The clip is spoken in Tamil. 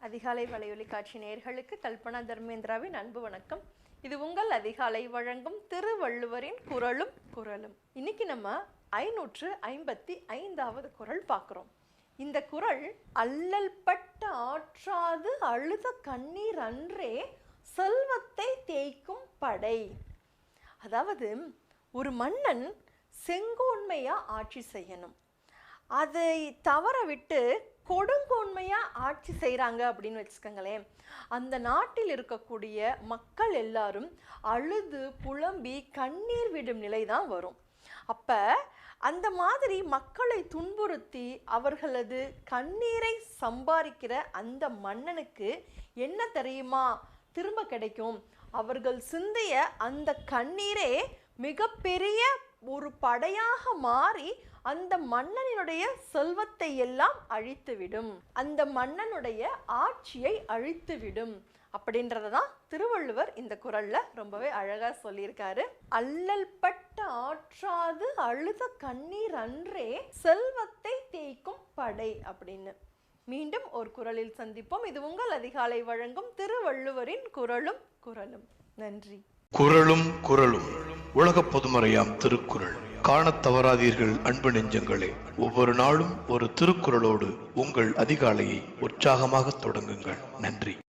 அதிகாலை வலையொலி காட்சி நேர்களுக்கு கல்பனா தர்மேந்திராவின் அன்பு வணக்கம். இது உங்கள் அதிகாலை வழங்கும் திருவள்ளுவரின் குரலும் குரலும். இன்னைக்கு நம்ம ஐநூற்று ஐம்பத்தி ஐந்தாவது குரல் பார்க்குறோம். இந்த குரல் அல்லல் பட்ட ஆற்றாது அழுத கண்ணீர் அன்றே செல்வத்தை தேய்க்கும் படை. அதாவது ஒரு மன்னன் செங்கோன்மையாக ஆட்சி செய்யணும். அதை தவற விட்டு கொடுங்கோன்மையாக ஆட்சி செய்கிறாங்க அப்படின்னு வச்சுக்கோங்களேன். அந்த நாட்டில் இருக்கக்கூடிய மக்கள் எல்லாரும் அழுது புலம்பி கண்ணீர் விடும் நிலை தான் வரும். அப்போ அந்த மாதிரி மக்களை துன்புறுத்தி அவர்களது கண்ணீரை சம்பாதிக்கிற அந்த மன்னனுக்கு என்ன தெரியுமா? திரும்ப கிடைக்கும். அவர்கள் சிந்திய அந்த கண்ணீரே மிகப்பெரிய ஒரு படையாக மாறி அந்த மன்னனினுடைய செல்வத்தை எல்லாம் அழித்துவிடும். அந்த மன்னனுடைய ஆட்சியை அழித்துவிடும். அப்படின்றத தான் திருவள்ளுவர் இந்த குரல்ல ரொம்பவே அழகா சொல்லியிருக்காரு. அல்லல்பட்ட ஆற்றா அது அழுத கண்ணீர் அன்றே செல்வத்தை தேய்க்கும் படை அப்படின்னு. மீண்டும் ஒரு குரலில் சந்திப்போம். இது உங்கள் அதிகாலை வழங்கும் திருவள்ளுவரின் குரலும் குரலும். நன்றி. குரலும் குரலும். உலக பொதுமறையாம் திருக்குறள். காணத் தவறாதீர்கள் அன்பு நெஞ்சங்களே. ஒவ்வொரு நாளும் ஒரு திருக்குறளோடு உங்கள் அதிகாலையை உற்சாகமாக தொடங்குங்கள். நன்றி.